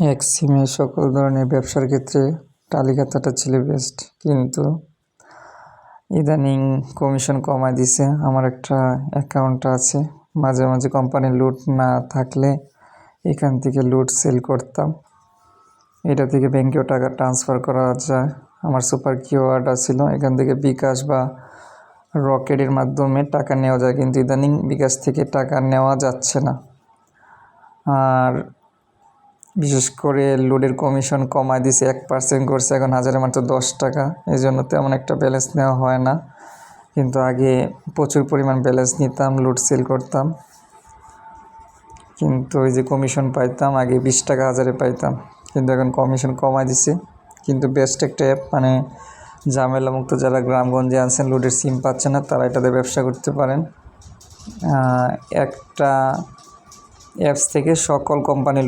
এক সিমে সকল ধরনের ব্যবসার ক্ষেত্রে তালিকাটা ছিল বেস্ট কিন্তু ইদানিং কমিশন কমায় দিছে। আমার একটা অ্যাকাউন্ট আছে, মাঝে মাঝে কোম্পানির লুট না থাকলে এখান থেকে লুট সেল করতাম। এটা থেকে ব্যাংকেও টাকা ট্রান্সফার করা যায়। আমার সুপার কিওয়ার্ড ছিল, এখান থেকে বিকাশ বা রকেটের মাধ্যমে টাকা নেওয়া যায়, কিন্তু ইদানিং বিকাশ থেকে টাকা নেওয়া যাচ্ছে না। আর বিশেষ করে লোডের কমিশন কমায় দিছে, এক পার্সেন্ট করছে, এখন হাজারে মাত্র দশ টাকা। এই জন্য তেমন একটা ব্যালেন্স নেওয়া হয় না। কিন্তু আগে প্রচুর পরিমাণ ব্যালেন্স নিতাম লোড সেল করতাম। কিন্তু ওই যে কমিশন পাইতাম, আগে বিশ টাকা হাজারে পাইতাম। কিন্তু এখন কমিশন কমায় দিছে। কিন্তু বেস্ট একটা অ্যাপ মানে ঝামেলামুক্ত যারা গ্রামগঞ্জে আছেন লোডের সিম পাচ্ছে না, তারা এটাতে ব্যবসা করতে পারেন। একটা অ্যাপস থেকে সকল কোম্পানির